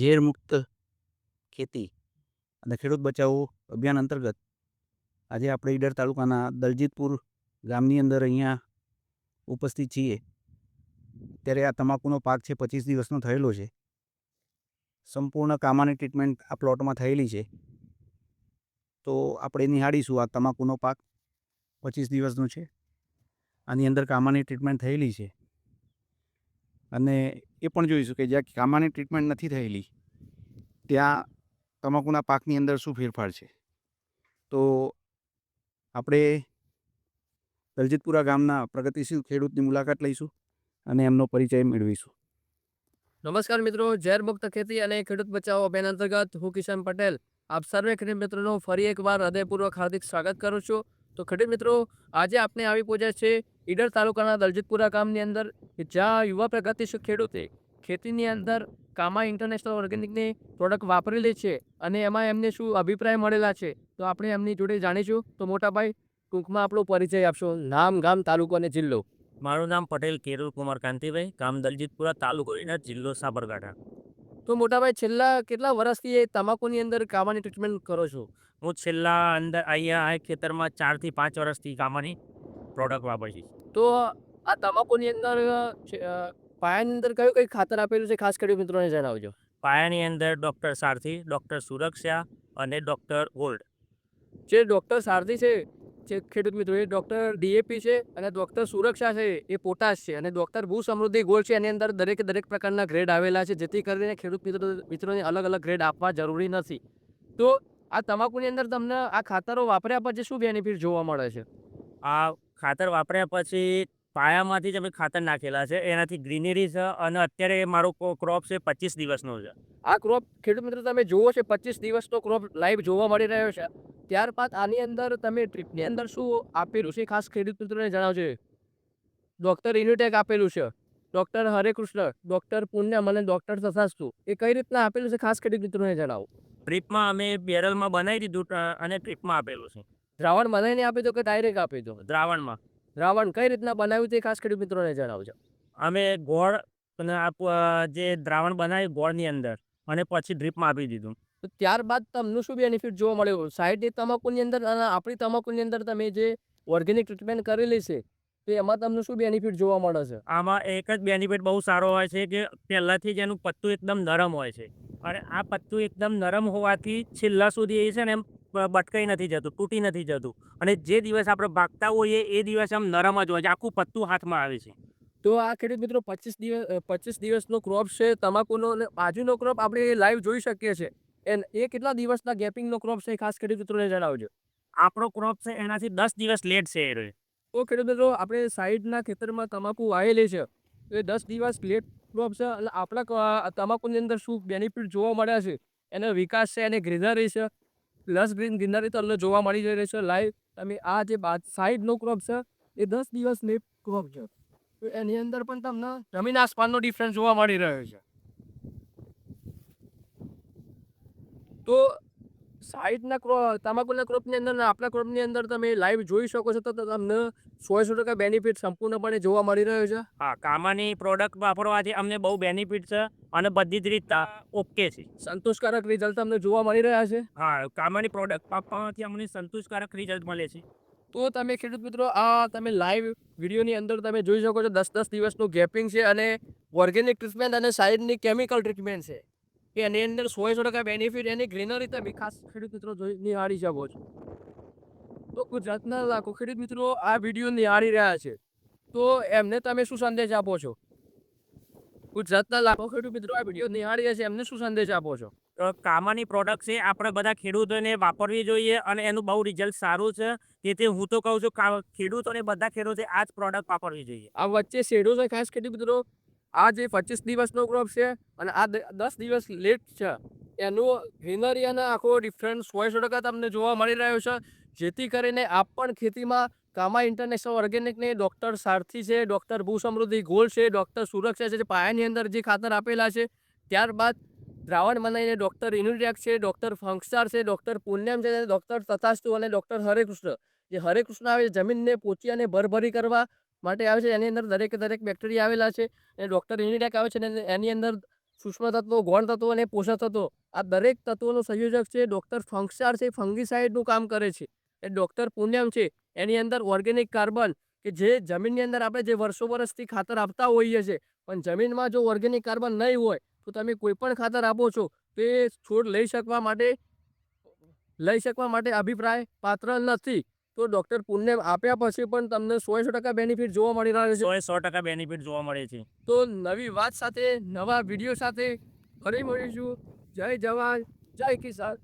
ઝેર મુક્ત ખેતી અને ખેડૂત બચાવો અભિયાન અંતર્ગત આજે આપણે ઈડર તાલુકાના દલજીતપુર ગામની અંદર અહીંયા ઉપસ્થિત છીએ. ત્યારે આ તમાકુનો પાક છે પચીસ દિવસનો થયેલો છે. સંપૂર્ણ કામાની ટ્રીટમેન્ટ આ પ્લોટમાં થયેલી છે. તો આપણે નિહાળીશું આ તમાકુનો પાક પચીસ દિવસનો છે. આની અંદર કામાની ટ્રીટમેન્ટ થયેલી છે. અને એ પણ જોઈશું કે જ્યાં કામાની ટ્રીટમેન્ટ નથી થયેલી, ત્યાં તમાકુના પાકની અંદર શું ફેરફાર છે? તો આપણે દલજીતપુરા ગામના પ્રગતિશીલ ખેડૂતની મુલાકાત લઈશું અને એમનો પરિચય મેળવીશું. નમસ્કાર મિત્રો, ઝેર મુક્ત ખેતી અને ખેડૂત બચાવો અભિયાન અંતર્ગત હું કિશન પટેલ. આપ સર્વે ખેડૂત મિત્રોનો ફરી એકવાર હૃદયપૂર્વક હાર્દિક સ્વાગત કરું છું. તો ખેડૂત મિત્રો, આજે આપણે આવી પહોંચ્યા છે ઈડર તાલુકાના દલજીતપુરા ગામની અંદર જ્યાં યુવા પ્રગતિશીલ ખેડૂતે ખેતીની અંદર કામા ઇન્ટરનેશનલ ઓર્ગેનિકની પ્રોડક્ટ વાપરેલી છે અને એમાં એમને શું અભિપ્રાય મળેલા છે તો આપણે એમની જોડે જાણીશું. તો મોટાભાઈ ટૂંકમાં આપણો પરિચય આપશો. નામ ગામ તાલુકો અને જિલ્લો. મારું નામ પટેલ કેરુલ કુમાર કાંતિભાઈ ગામ દલજીતપુરા તાલુકો એના જિલ્લો સાબરકાંઠા. તો મોટાભાઈ છેલ્લા કેટલા વર્ષથી એ તમાકુની અંદર કામાની ટ્રીટમેન્ટ કરો છો? હું છેલ્લા અંદર અહીંયા આ ખેતરમાં ચારથી પાંચ વર્ષથી કામાની પ્રોડક્ટ વાપરીશ છું તો આ તમાકુની અંદર પાયાની અંદર કયું કઈ ખાતર આપેલું છે? ખાસ કરી મિત્રોને જણાવજો. પાયાની અંદર ડૉક્ટર સારથી ડૉક્ટર સુરક્ષા અને ડૉક્ટર ગોલ્ડ. જે ડૉક્ટર સારથી છે જે ખેડૂત મિત્રો એ ડૉક્ટર ડીએપી છે અને ડૉક્ટર સુરક્ષા છે એ પોટાશ છે અને ડૉક્ટર ભૂ સમૃદ્ધિ ગોલ્ડ છે. એની અંદર દરેકે દરેક પ્રકારના ગ્રેડ આવેલા છે જેથી કરીને ખેડૂત મિત્રો મિત્રોને અલગ અલગ ગ્રેડ આપવા જરૂરી નથી. તો આ તમાકુની અંદર તમને આ ખાતરો વાપર્યા પછી શું બેનિફિટ જોવા મળે છે? આ ખાતર વાપર્યા પછી પાયામાંથી જ અમે ખાતર નાખેલા છે. એનાથી ગ્રીનરી છે અને અત્યારે મારો ક્રોપ છે પચીસ દિવસનો છે. આ ક્રોપ ખેડૂત મિત્રો તમે જુઓ છે પચીસ દિવસનો ક્રોપ લાઈવ જોવા મળી રહ્યો છે. ત્યારબાદ આની અંદર તમે ટ્રીપની અંદર શું આપેલું છે ખાસ ખેડૂત મિત્રોને જણાવજો. ડૉક્ટર ઇન્યુટેક આપેલું છે. ડૉક્ટર હરે કૃષ્ણ ડૉક્ટર પુણ્યમ અને ડૉક્ટર તથાસ્તુ એ કઈ રીતના આપેલું છે ખાસ ખેડૂત મિત્રોને જણાવો. ટ્રીપમાં અમે બેરલમાં બનાવી દીધું અને ટ્રીપમાં આપેલું છે. દ્રાવણ બનાવીને આપી દો કે ડાયરેક્ટ આપી દો? દ્રાવણમાં. દ્રાવણ કઈ રીતના બનાવ્યું તે ખાસ કરી મિત્રોને જણાવજો. અમે ગોળ અને જે દ્રાવણ બનાવ્યું ગોળની અંદર અને પછી ડ્રીપમાં આપી દીધું. તો ત્યારબાદ તમને શું બેનિફિટ જોવા મળ્યું? સાઈડની તમાકુની અંદર અને આપણી તમાકુની અંદર તમે જે ઓર્ગેનિક ટ્રીટમેન્ટ કરેલી છે તો એમાં તમને શું બેનિફિટ જોવા મળે છે? આમાં એક જ બેનિફિટ બહુ સારો હોય છે કે પહેલાંથી જ એનું પત્તું એકદમ નરમ હોય છે. અને આ પત્તું એકદમ નરમ હોવાથી છેલ્લા સુધી એ છે ને એમ બટકાઈ નથી જતું તૂટી નથી જતું. અને જે દિવસ આપણે ભાગતા હોઈએ એ દિવસ આમ નરમ જ હોય છે આખું પત્તું હાથમાં આવે છે. તો આ ખેડૂત મિત્રો પચીસ દિવસ પચીસ દિવસનો ક્રોપ છે તમાકુનો અને બાજુનો ક્રોપ આપણે લાઈવ જોઈ શકીએ છીએ. એન એ કેટલા દિવસના ગેપિંગનો ક્રોપ છે ખાસ ખેડૂત મિત્રોને જણાવજો. આપણો ક્રોપ છે એનાથી દસ દિવસ લેટ છે એ. તો ખેડૂત મિત્રો આપણે સાઈડના ખેતરમાં તમાકુ વાવેલી છે. તો એ દસ દિવસ લેટ ક્રોપ છે એટલે આપણા તમાકુની અંદર શું બેનિફિટ જોવા મળ્યા છે? એનો વિકાસ છે એને ગ્રીનરી છે. પ્લસ ગ્રીન ગ્રીનરી તમને જોવા મળી જઈ રહી છે લાઈવ તમે આ જે સાઈડનો ક્રોપ છે, એ દસ દિવસની ક્રોપ છે. તો એની અંદર પણ તમને જમીન આસમાનનો ડિફરન્સ જોવા મળી રહ્યો છે. તો સાઈડના ક્રો તમાકુના ક્રોપની અંદર આપણા ક્રોપની અંદર તમે લાઈવ જોઈ શકો છો તો તમને સો સો ટકા બેનિફિટ સંપૂર્ણપણે જોવા મળી રહ્યો છે. હા કામાની પ્રોડક્ટ વાપરવાથી અમને બહુ બેનિફિટ છે અને બધી જ રીત ઓકે છે. સંતોષકારક રિઝલ્ટ તમને જોવા મળી રહ્યા છે. હા કામાની પ્રોડક્ટ વાપરવાથી અમને સંતોષકારક રિઝલ્ટ મળે છે. તો તમે ખેડૂત મિત્રો આ તમે લાઈવ વિડીયોની અંદર તમે જોઈ શકો છો દસ દસ દિવસનું ગેપિંગ છે અને ઓર્ગેનિક ટ્રીટમેન્ટ અને સાઈડની કેમિકલ ટ્રીટમેન્ટ છે. કે એની અંદર સો સો ટકા બેનિફિટ એની ગ્રીનરી તમે ખાસ ખેડૂત મિત્રો જોઈ નિહાળી શકો છો. તો ગુજરાતના લાખો ખેડૂત મિત્રો આ વીડિયો નિહાળી રહ્યા છે. તો એમને તમે શું સંદેશ આપો છો? ગુજરાતના લાખો ખેડૂત મિત્રો આ વીડિયો નિહાળી રહ્યા છે એમને શું સંદેશ આપો છો? કામાની પ્રોડક્ટ છે આપણે બધા ખેડૂતોને વાપરવી જોઈએ અને એનું બહુ રિઝલ્ટ સારું છે. તેથી હું તો કહું છું ખેડૂતોને બધા ખેડૂતે આ જ પ્રોડક્ટ વાપરવી જોઈએ. આ વચ્ચે શેડો છે ખાસ ખેડૂત મિત્રો. આ જે પચીસ દિવસનો ક્રોપ છે અને આ દસ દિવસ લેટ છે, એનું ગ્રીનરી અને આખો ડિફરન્સ સો ટકા તમને જોવા મળી રહ્યો છે. જેથી કરીને આપ પણ ખેતીમાં કામા ઇન્ટરનેશનલ ઓર્ગેનિકને ડૉક્ટર સારથી છે ડૉક્ટર ભૂ સમૃદ્ધિ ગોલ્ડ છે ડૉક્ટર સુરક્ષા છે, જે પાયાની અંદર જે ખાતર આપેલા છે, ત્યારબાદ દ્રાવણ બનાવીને ડૉક્ટર ઇન્યુરિયાક છે ડૉક્ટર ફંક્સાર છે ડૉક્ટર પુણ્યમ છે ડૉક્ટર તથાસ્તુ અને ડૉક્ટર હરેકૃષ્ણ. જે હરેકૃષ્ણ આવે, જમીનને પોચી અને ભરભરી કરવા માટે આવે છે. એની અંદર દરેકે દરેક બેક્ટેરિયા આવેલા છે. અને ડૉક્ટર ઇન્યુટેક આવે છે અને એની અંદર સૂક્ષ્મ તત્વો, ગૌણ તત્વો અને પોષક તત્વો. આ દરેક તત્વોનો સંયોજક છે ડૉક્ટર ફંક્સાર છે. ફંગીસાઇડનું કામ કરે છે. એ ડૉક્ટર પુણ્યમ છે. એની અંદર ઓર્ગેનિક કાર્બન કે જે જમીનની અંદર આપણે જે વર્ષો વર્ષથી ખાતર આપતા હોઈએ છીએ પણ જમીનમાં જો ઓર્ગેનિક કાર્બન નહીં હોય, તો તમે કોઈ પણ ખાતર આપો છો, તો એ છોડ લઈ શકવા માટે, લઈ શકવા માટે અભિપ્રાય પાત્ર નથી. તો ડૉક્ટર પુણ્ય આપ્યા પછી પણ તમને સો સો ટકા બેનિફિટ જોવા મળી રહ્યા છે. સો સો ટકા બેનિફિટ જોવા મળે છે. તો નવી વાત સાથે નવા વીડિયો સાથે ફરી મળીશું. જય જવાન જય કિસાન.